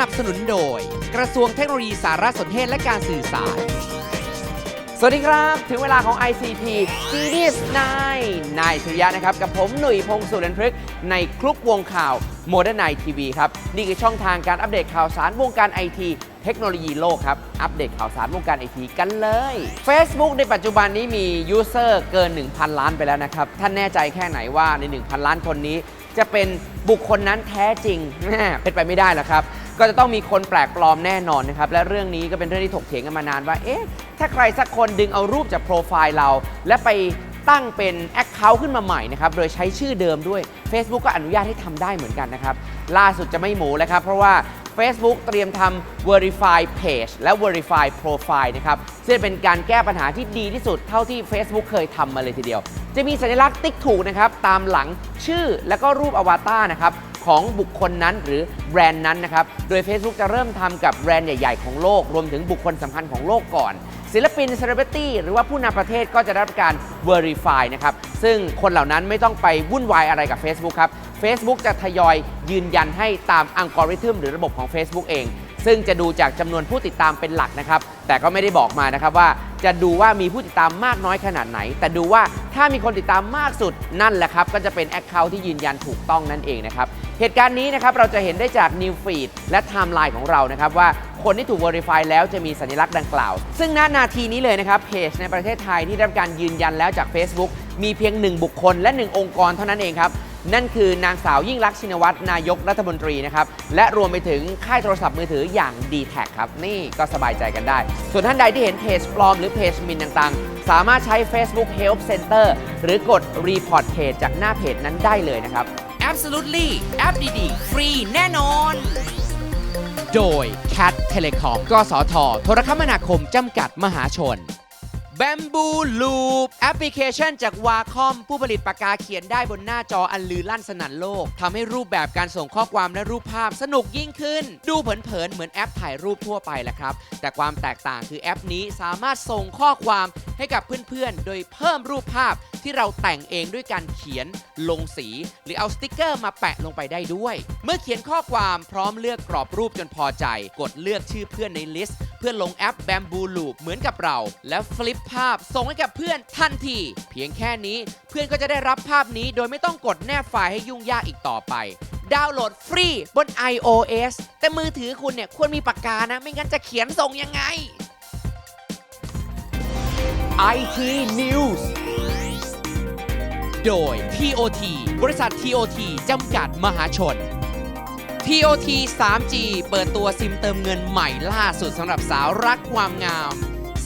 นับสนุนโดย กระทรวงเทคโนโลยีสารสนเทศและการสื่อสาร สวัสดีครับ ถึงเวลาของ ICT Genius 9นายสุริยะนะครับ กับผมหนุ่ยพงศ์สุรนพฤกษ์ในคลุกวงข่าว Modern Night TV ครับ นี่คือช่องทางการอัปเดตข่าวสารวงการไอทีเทคโนโลยีโลกครับ อัปเดตข่าวสารวงการไอทีกันเลย Facebook ในปัจจุบันนี้มียูเซอร์เกิน 1,000 ล้านไปแล้วนะครับ ท่านแน่ใจแค่ไหนว่าใน 1,000 ล้านคนนี้ จะเป็นบุคคลนั้นแท้จริงแม่เป็นไปไม่ได้หรอกครับ ก็จะต้องมีคนแปลกปลอมแน่นอนนะครับ และเรื่องนี้ก็เป็นเรื่องที่ถกเถียงกันมานานว่า เอ๊ะ ถ้าใครสักคนดึงเอารูปจากโปรไฟล์เรา และไปตั้งเป็น Account ขึ้นมาใหม่นะครับ โดยใช้ชื่อเดิมด้วย Facebook ก็อนุญาตให้ทำได้เหมือนกันนะครับ ล่าสุดจะไม่หมูแล้วครับ เพราะว่า Facebook เตรียมทำ Verify Page และ Verify Profile นะครับ ซึ่งเป็นการแก้ปัญหาที่ดีที่สุดเท่าที่ Facebook เคยทำมาเลยทีเดียว จะมีสัญลักษณ์ติ๊กถูกนะครับ ตามหลังชื่อและก็รูปอวตารนะครับ ของบุคคลนั้นหรือแบรนด์นั้นนะครับ โดย Facebook จะเริ่มทำกับแบรนด์ใหญ่ ๆ ของโลก รวมถึงบุคคลสำคัญของโลกก่อน ศิลปินเซเลบริตี้หรือว่าผู้นำประเทศก็จะได้รับการ Verify นะครับ ซึ่งคนเหล่านั้นไม่ต้องไปวุ่นวายอะไรกับ Facebook ครับ Facebook จะทยอยยืนยันให้ตามอัลกอริทึมหรือระบบของ Facebook เอง ซึ่งจะดูจากจำนวนผู้ติดตามเป็นหลักนะครับ แต่ก็ไม่ได้บอกมานะครับว่าจะดูว่ามีผู้ติดตามมากน้อยขนาดไหน แต่ดูว่าถ้ามีคนติดตามมากสุดนั่นแหละครับ ก็จะเป็น Account ที่ยืนยันถูกต้องนั่นเองนะครับ เหตุการณ์นี้นะครับเราจะเห็นได้จาก New Feed และ Timeline ของเรานะครับว่าคนที่ถูก Verify แล้วจะมีสัญลักษณ์ดังกล่าว ซึ่งณนาทีนี้เลยนะครับเพจในประเทศไทยที่ได้รับการยืนยันแล้วจาก Facebook มีเพียงหนึ่งบุคคลและหนึ่งองค์กรเท่านั้นเองครับ นั่นคือนางสาวยิ่งลักษณ์ชินวัตรนายกรัฐมนตรีนะครับและรวมไปถึงค่ายโทรศัพท์มือถืออย่าง d t แทครับ นี่ก็สบายใจกันได้ ส่วนท่านใดที่เห็นเพจปลอมหรือเพจหมินต่างๆ สามารถใช้ Facebook Help Center หรือกด Report Page จากหน้าเพจนั้นได้เลยนะครับ Absolutely แอปดีๆ ฟรีแน่นอน โดย Cat Telecom กสทโทรคมนาคมจำกัดมหาชน Bamboo Loop แอปพลิเคชันจากวาคอมผู้ผลิตปากกาเขียนได้บนหน้าจออันลือลั่นสนั่นโลกทำให้รูปแบบการส่งข้อความและรูปภาพสนุกยิ่งขึ้น ดูเผินๆเหมือนแอปถ่ายรูปทั่วไปแหละครับ แต่ความแตกต่างคือแอปนี้สามารถส่งข้อความให้กับเพื่อนๆ โดยเพิ่มรูปภาพที่เราแต่งเองด้วยการเขียนลงสี หรือเอาสติกเกอร์มาแปะลงไปได้ด้วย เมื่อเขียนข้อความพร้อมเลือกกรอบรูปจนพอใจ กดเลือกชื่อเพื่อนในลิสต์ พื่อลงแอป Bamboo Loop เหมือนกับเรา แล้วฟลิปภาพส่งให้กับเพื่อนทันที เพียงแค่นี้เพื่อนก็จะได้รับภาพนี้โดยไม่ต้องกดแนบไฟล์ให้ยุ่งยากอีกต่อไปดาวน์โหลดฟรีบน iOS แต่มือถือคุณเนี่ยควรมีปากกานะ ไม่งั้นจะเขียนส่งยังไง IT News โดย TOT บริษัท TOT จำกัดมหาชน TOT 3G เปิดตัวซิมเติมเงินใหม่ล่าสุดสำหรับสาวรักความงาม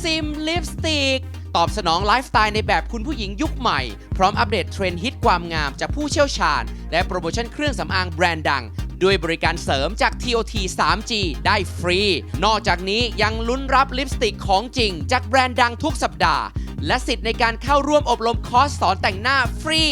ซิมลิปสติก ตอบสนองไลฟ์สไตล์ในแบบคุณผู้หญิงยุคใหม่ พร้อมอัปเดตเทรนด์ฮิตความงามจากผู้เชี่ยวชาญ และโปรโมชั่นเครื่องสำอางแบรนด์ดัง ด้วยบริการเสริมจาก TOT 3G ได้ฟรี นอกจากนี้ยังลุ้นรับลิปสติกของจริง จากแบรนด์ดังทุกสัปดาห์ และสิทธิ์ในการเข้าร่วมอบรมคอร์สสอนแต่งหน้าฟรี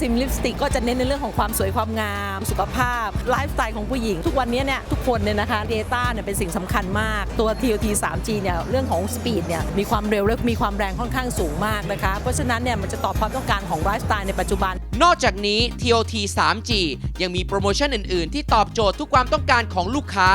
ซิมลิปสติกก็จะเน้นในเรื่องของความสวยความงาม สุขภาพไลฟ์สไตล์ของผู้หญิง ทุกวันนี้เนี่ยทุกคนเนี่ยนะคะ Data เนี่ยเป็นสิ่งสำคัญมากตัว TOT 3G เนี่ยเรื่องของสปีดเนี่ยมีความเร็วและมีความแรงค่อนข้างสูงมากนะคะเพราะฉะนั้นเนี่ยมันจะตอบความต้องการของไลฟ์สไตล์ในปัจจุบัน นอกจากนี้ TOT 3G ยังมีโปรโมชั่นอื่น ๆ ที่ตอบโจทย์ทุกความต้องการของลูกค้า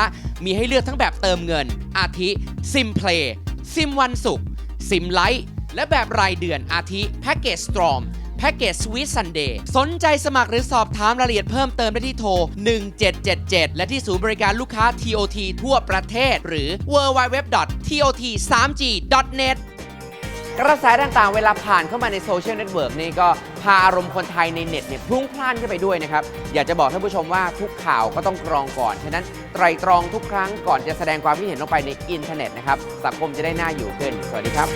มีให้เลือกทั้งแบบเติมเงิน อาทิซิมเพลย์ซิมวันศุกร์ซิมไลท์และแบบรายเดือนอาทิแพ็กเกจสตรอม แพ็กเกจสวีทซันเดย์สนใจสมัครหรือสอบถามรายละเอียดเพิ่มเติมได้ที่โทร 1777 และที่ศูนย์บริการลูกค้า TOT ทั่วประเทศ หรือ www.tot3g.net กระแสต่างๆ เวลาผ่านเข้ามาในโซเชียลเน็ตเวิร์กนี่ก็พาอารมณ์คนไทยในเน็ตเนี่ยพลุ่งพล่านขึ้นไปด้วยนะครับ อยากจะบอกท่านผู้ชมว่าทุกข่าวก็ต้องกรองก่อน ฉะนั้นไตรตรองทุกครั้งก่อนจะแสดงความคิดเห็นลงไปในอินเทอร์เน็ตนะครับ สังคมจะได้น่าอยู่ขึ้น สวัสดีครับ